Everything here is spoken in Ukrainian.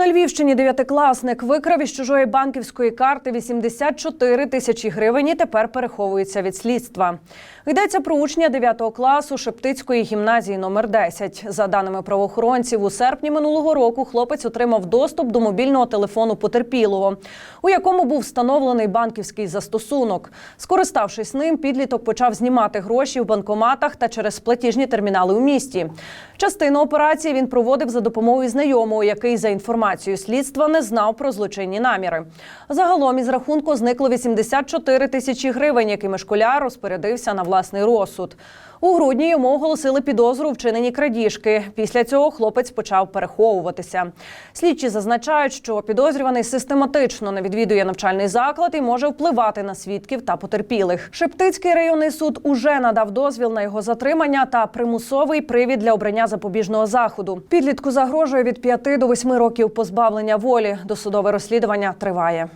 На Львівщині дев'ятикласник викрав із чужої банківської карти 84 тисячі гривень і тепер переховується від слідства. Йдеться про учня 9 класу Шептицької гімназії номер 10. За даними правоохоронців, у серпні минулого року хлопець отримав доступ до мобільного телефону потерпілого, у якому був встановлений банківський застосунок. Скориставшись ним, підліток почав знімати гроші в банкоматах та через платіжні термінали у місті. Частину операції він проводив за допомогою знайомого, який за інформацією слідства не знав про злочинні наміри. Загалом із рахунку зникло 84 тисячі гривень, якими школяр розпорядився на власний розсуд. У грудні йому оголосили підозру у вчиненні крадіжки. Після цього хлопець почав переховуватися. Слідчі зазначають, що підозрюваний систематично не відвідує навчальний заклад і може впливати на свідків та потерпілих. Шептицький районний суд уже надав дозвіл на його затримання та примусовий привід для обрання запобіжного заходу. Підлітку загрожує від 5 до 8 років позбавлення волі. Досудове розслідування триває.